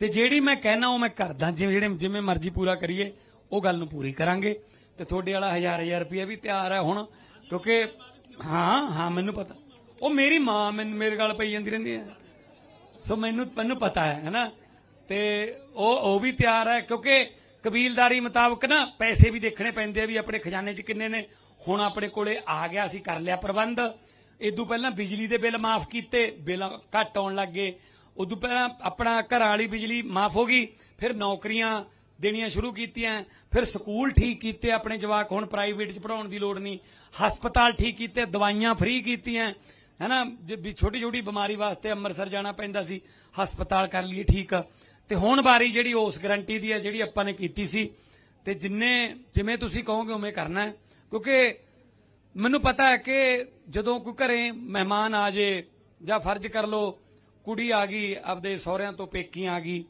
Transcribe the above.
ਤੇ ਜਿਹੜੀ ਮੈਂ ਕਹਿਣਾ ਉਹ ਮੈਂ ਕਰਦਾ, ਜਿਵੇਂ ਜਿਹੜੇ ਜਿਵੇਂ ਮਰਜ਼ੀ ਪੂਰਾ ਕਰੀਏ, ਉਹ ਗੱਲ ਨੂੰ ਪੂਰੀ ਕਰਾਂਗੇ। ਤੇ ਤੁਹਾਡੇ ਵਾਲਾ ਹਜ਼ਾਰ ਹਜ਼ਾਰ ਰੁਪਏ ਵੀ ਤਿਆਰ ਹੈ ਹੁਣ, ਕਿਉਂਕਿ ਹਾਂ ਹਾਂ, ਮੈਨੂੰ ਪਤਾ। ਉਹ ਮੇਰੀ ਮਾਂ ਮੈਨੂੰ ਮੇਰੇ ਗੱਲ ਪਈ ਜਾਂਦੀ ਰਹਿੰਦੀ ਹੈ। ਸੋ ਮੈਨੂੰ ਮੈਨੂੰ ਪਤਾ ਹੈ ਹੈਨਾ ਤੇ ਉਹ ਉਹ ਵੀ ਤਿਆਰ ਹੈ, ਕਿਉਂਕਿ ਕਬੀਲਦਾਰੀ ਮੁਤਾਬਕ ਨਾ ਪੈਸੇ ਵੀ ਦੇਖਣੇ ਪੈਂਦੇ ਆ ਵੀ ਆਪਣੇ ਖਜ਼ਾਨੇ 'ਚ ਕਿੰਨੇ ਨੇ। ਹੁਣ ਆਪਣੇ ਕੋਲੇ ਆ ਗਿਆ, ਅਸੀਂ ਕਰ ਲਿਆ ਪ੍ਰਬੰਧ। ਇਦੋਂ ਪਹਿਲਾਂ ਬਿਜਲੀ ਦੇ ਬਿੱਲ ਮਾਫ ਕੀਤੇ, ਬਿੱਲ ਘੱਟ ਆਉਣ ਲੱਗ ਗਏ। ਉਦੋਂ ਪਹਿਲਾਂ ਆਪਣਾ ਘਰਾਂ ਵਾਲੀ ਬਿਜਲੀ ਮਾਫ ਹੋ ਗਈ, ਫਿਰ ਨੌਕਰੀਆਂ ਦੇਣੀਆਂ ਸ਼ੁਰੂ ਕੀਤੀਆਂ, ਫਿਰ ਸਕੂਲ ਠੀਕ ਕੀਤੇ, ਆਪਣੇ ਜਵਾਕ ਹੁਣ ਪ੍ਰਾਈਵੇਟ 'ਚ ਪੜਾਉਣ ਦੀ ਲੋੜ ਨਹੀਂ, ਹਸਪਤਾਲ ਠੀਕ ਕੀਤੇ, ਦਵਾਈਆਂ ਫ੍ਰੀ ਕੀਤੀਆਂ, ਹੈਨਾ, ਜੇ ਛੋਟੀ ਛੋਟੀ ਬਿਮਾਰੀ ਵਾਸਤੇ ਅੰਮ੍ਰਿਤਸਰ ਜਾਣਾ ਪੈਂਦਾ ਸੀ, ਹਸਪਤਾਲ ਕਰ ਲਈਏ ਠੀਕ। ਤੇ ਹੁਣ ਵਾਰੀ ਜਿਹੜੀ ਉਸ ਗਰੰਟੀ ਦੀ ਹੈ, ਜਿਹੜੀ ਆਪਾਂ ਨੇ ਕੀਤੀ ਸੀ, ਤੇ ਜਿੰਨੇ, ਜਿਵੇਂ ਤੁਸੀਂ ਕਹੋਗੇ ਉਵੇਂ ਕਰਨਾ ਕਿਉਂਕਿ ਮੈਨੂੰ ਪਤਾ ਹੈ ਕਿ ਜਦੋਂ ਕੋਈ ਘਰੇ ਮਹਿਮਾਨ ਆ ਜੇ ਜਾਂ ਫਰਜ਼ ਕਰ ਲੋ ਕੁੜੀ ਆ ਗਈ ਆਪਦੇ ਸਹੁਰਿਆਂ ਤੋਂ ਪੇਕੀ ਆ ਗਈ।